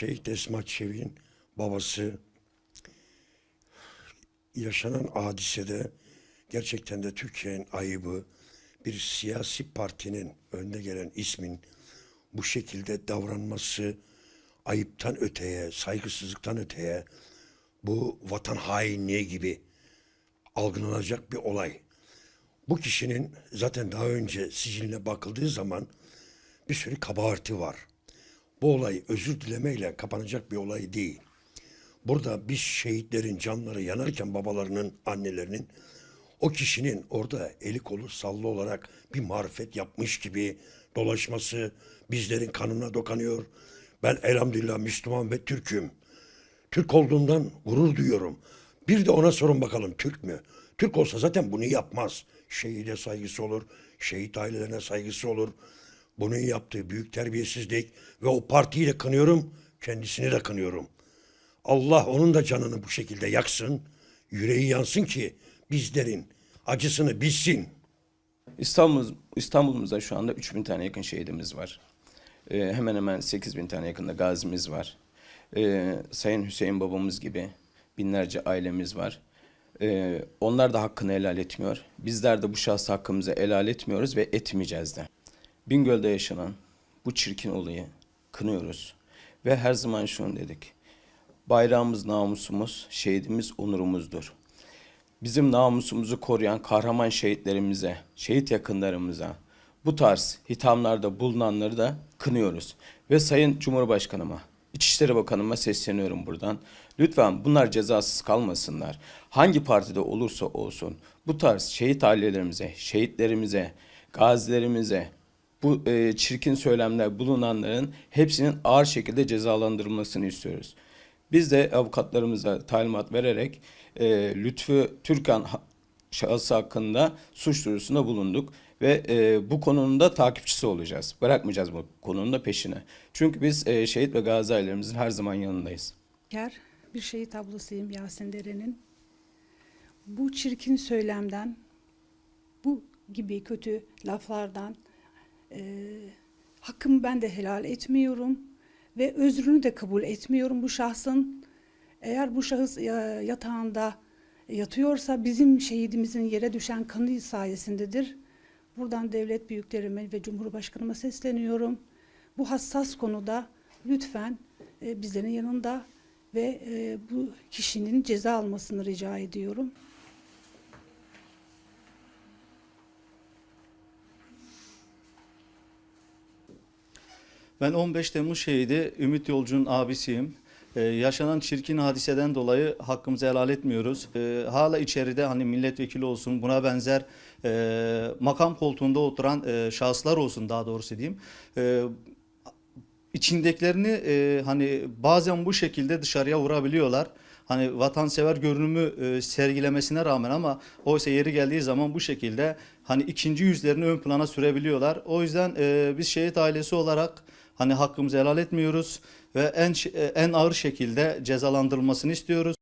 Şehit Esmat Çevik'in babası yaşanan hadisede gerçekten de Türkiye'nin ayıbı bir siyasi partinin önde gelen ismin bu şekilde davranması ayıptan öteye, saygısızlıktan öteye bu vatan hainliği gibi algılanacak bir olay. Bu kişinin zaten daha önce siciline bakıldığı zaman bir sürü kabahati var. Bu olay özür dilemeyle kapanacak bir olay değil. Burada biz şehitlerin canları yanarken babalarının, annelerinin o kişinin orada eli kolu sallı olarak bir marifet yapmış gibi dolaşması bizlerin kanına dokanıyor. Ben elhamdülillah Müslüman ve Türk'üm. Türk olduğumdan gurur duyuyorum. Bir de ona sorun bakalım Türk mü? Türk olsa zaten bunu yapmaz. Şehide saygısı olur, şehit ailelerine saygısı olur. Bunun yaptığı büyük terbiyesizlik ve o partiyi de kınıyorum, kendisini de kınıyorum. Allah onun da canını bu şekilde yaksın, yüreği yansın ki bizlerin acısını bilsin. İstanbul, İstanbul'umuzda şu anda 3000 tane yakın şehidimiz var. Ee, hemen hemen 8000 tane yakında gazimiz var. Ee, Sayın Hüseyin babamız gibi binlerce ailemiz var. Ee, onlar da hakkını helal etmiyor. Bizler de bu şahs hakkımızı helal etmiyoruz ve etmeyeceğiz de. Bingöl'de yaşanan bu çirkin olayı kınıyoruz. Ve her zaman şunu dedik. Bayrağımız namusumuz, şehidimiz onurumuzdur bizim namusumuzu koruyan kahraman şehitlerimize, şehit yakınlarımıza bu tarz hithamlarda bulunanları da kınıyoruz. Ve Sayın Cumhurbaşkanıma, İçişleri Bakanıma sesleniyorum buradan. Lütfen bunlar cezasız kalmasınlar. Hangi partide olursa olsun bu tarz şehit ailelerimize, şehitlerimize, gazilerimize, bu e, çirkin söylemler bulunanların hepsinin ağır şekilde cezalandırılmasını istiyoruz. Biz de avukatlarımıza talimat vererek e, Lütfü Türkan şahısı hakkında suç duyurusunda bulunduk ve e, bu konunun da takipçisi olacağız. Bırakmayacağız bu konunun da peşine. Çünkü biz e, şehit ve gazi ailelerimizin her zaman yanındayız. Yer bir şehit ablasıyım Yasin Dere'nin. Bu çirkin söylemden, bu gibi kötü laflardan e, hakkımı ben de helal etmiyorum ve özrünü de kabul etmiyorum bu şahsın. Eğer bu şahıs e, yatağında yatıyorsa bizim şehidimizin yere düşen kanı sayesindedir. Buradan devlet büyüklerime ve Cumhurbaşkanıma sesleniyorum. Bu hassas konuda lütfen e, bizlerin yanında ve e, bu kişinin ceza almasını rica ediyorum. Ben 15 Temmuz şehidi Ümit Yolcu'nun abisiyim. Ee, yaşanan çirkin hadiseden dolayı hakkımızı helal etmiyoruz. Ee, hala içeride hani milletvekili olsun buna benzer e, makam koltuğunda oturan e, şahıslar olsun daha doğrusu diyeyim. E, içindekilerini e, hani bazen bu şekilde dışarıya vurabiliyorlar. Hani vatansever görünümü e, sergilemesine rağmen ama oysa yeri geldiği zaman bu şekilde hani ikinci yüzlerini ön plana sürebiliyorlar. O yüzden e, biz şehit ailesi olarak hani hakkımızı helal etmiyoruz ve en en ağır şekilde cezalandırılmasını istiyoruz.